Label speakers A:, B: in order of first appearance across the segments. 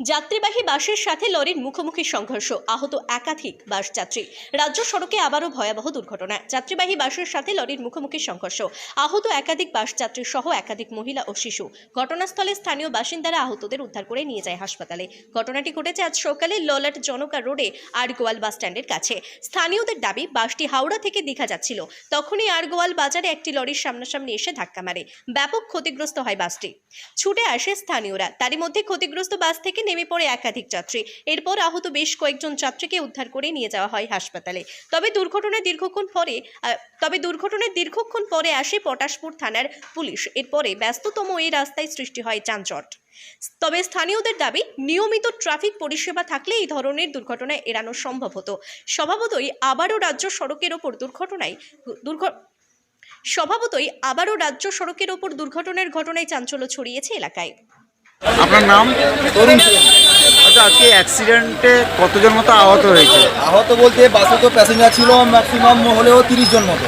A: যাত্রীবাহী বাসের সাথে লরির মুখোমুখি সংঘর্ষ। আহত একাধিক বাস যাত্রী। রাজ্য সড়কে আবারও ভয়াবহ দুর্ঘটনা। যাত্রীবাহী বাসের সাথে লরির মুখোমুখি সংঘর্ষ। আহত একাধিক বাস যাত্রী সহ একাধিক মহিলা ও শিশু। ঘটনাস্থলে স্থানীয় বাসিন্দারা আহতদের উদ্ধার করে নিয়ে যায় হাসপাতালে। ঘটনাটি ঘটেছে আজ সকালে ললাট জনকা রোডে আরগোয়াল বাস স্ট্যান্ডের কাছে। স্থানীয়দের দাবি, বাসটি হাওড়া থেকে দীঘা যাচ্ছিল। তখনই আরগোয়াল বাজারে একটি লরির সামনাসামনি এসে ধাক্কা মারে। ব্যাপক ক্ষতিগ্রস্ত হয় বাসটি। ছুটে আসে স্থানীয়রা। তারই মধ্যে ক্ষতিগ্রস্ত বাস থেকে নেমে পড়ে একাধিক যাত্রী। এরপর আহত বেশ কয়েকজন যাত্রীকে উদ্ধার করে নিয়ে যাওয়া হয় হাসপাতালে। তবে দুর্ঘটনায় দীর্ঘক্ষণ পরে তবে দুর্ঘটনার দীর্ঘক্ষণ পরে আসে পটাশপুর থানার পুলিশ। এরপরে ব্যস্ততম এই রাস্তায় সৃষ্টি হয় যানজট। তবে স্থানীয়দের দাবি, নিয়মিত ট্রাফিক পরিষেবা থাকলে এই ধরনের দুর্ঘটনা এড়ানো সম্ভব হতো। স্বভাবতই আবারও রাজ্য সড়কের ওপর দুর্ঘটনায় দুর্ঘ, স্বভাবতই আবারও রাজ্য সড়কের ওপর দুর্ঘটনার ঘটনায় চাঞ্চল্য ছড়িয়েছে এলাকায়।
B: আপনার নাম?
C: তরুণ
B: আচ্ছা আজকে অ্যাক্সিডেন্টে কতজন মতো আহত হয়েছে?
C: আহত বলতে বাসে তো প্যাসেঞ্জার ছিল ম্যাক্সিমাম হলেও তিরিশ জন মতো।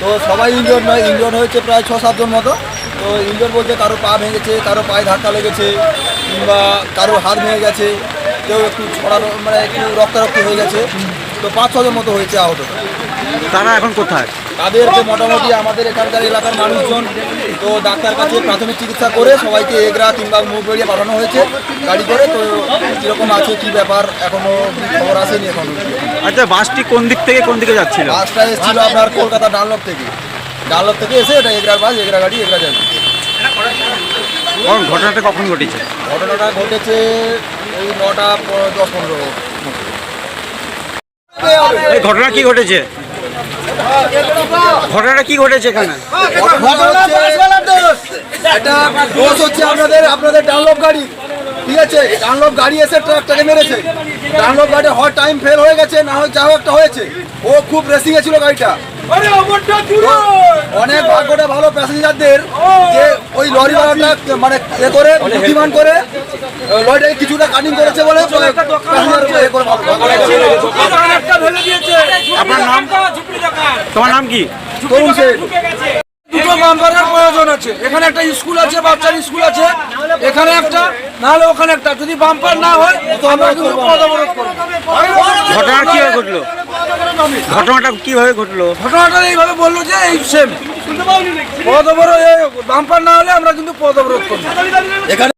C: তো সবাই ইনজোর নয় ইনজোর হয়েছে প্রায় ছ সাতজন মতো। তো ইনজোর বলতে কারও পা ভেঙেছে কারও পায়ে ধাক্কা লেগেছে কিংবা কারও হাত ভেঙে গেছে কেউ একটু ছড়ানো মানে একটু রক্তারক্তি হয়ে গেছে। তো পাঁচ ছজন মতো হয়েছে আহত।
B: তারা এখন কোথায়?
C: তাদেরকে মোটামুটি আমাদের এখানকার এলাকার মানুষজন তো ডাক্তার কাছে প্রাথমিক চিকিৎসা করে সবাইকে এগরা কিংবা মুখ বেরিয়ে পাঠানো হয়েছে গাড়ি করে। তো কীরকম আছে কী ব্যাপার এখনও খবর আসেনি এখনও।
B: আচ্ছা বাসটি কোন দিক থেকে কোন দিকে যাচ্ছিল?
C: বাসটা এসেছিল আপনার কলকাতা ডানলপ থেকে। ডানলপ থেকে এসে এটা এগরার বাস এগরা গাড়ি এগরা যাবে।
B: ঘটনাটা কখন ঘটেছে?
C: ঘটনাটা ঘটেছে ওই নটা দশ পনেরো।
B: এই ঘটনা কি ঘটেছে? ঘটনাটা কি ঘটেছে এখানে?
C: এটা দোষ হচ্ছে আপনাদের আপনাদের ডানলপ গাড়ি ঠিক আছে? ডানলপ গাড়ি এসে ট্রাকটাকে মেরেছে। ডানলপ গাড়ি হয় টাইম ফেল হয়ে গেছে না হয় যাও একটা হয়েছে। ও খুব রেসিং এ ছিল গাড়িটা। অনেক ভাগ্যটা ভালো প্যাসেঞ্জারদের যে ওই লরিওয়ালাটা মানে এ করে বুদ্ধিমান করে লরিটাকে কিছুটা কাটিং করেছে বলে প্যাসেঞ্জার এ করে ভালো-
B: আপনার নাম তোমার নাম কি?
C: তরুণ
D: দুটো বাম্পারের প্রয়োজন আছে। এখানে একটা স্কুল আছে বাচ্চার স্কুল আছে। এখানে একটা নাহলে ওখানে একটা। যদি বাম্পার না হয় তো আমরা কিন্তু পথ অবরোধ করব।
B: ঘটনা কীভাবে ঘটলো? ঘটনাটা কীভাবে ঘটলো?
D: ঘটনাটা এইভাবে বলল যে এই সেম পথ অবরোধ বাম্পার না হলে আমরা কিন্তু পথ অবরোধ করব।
C: এখানে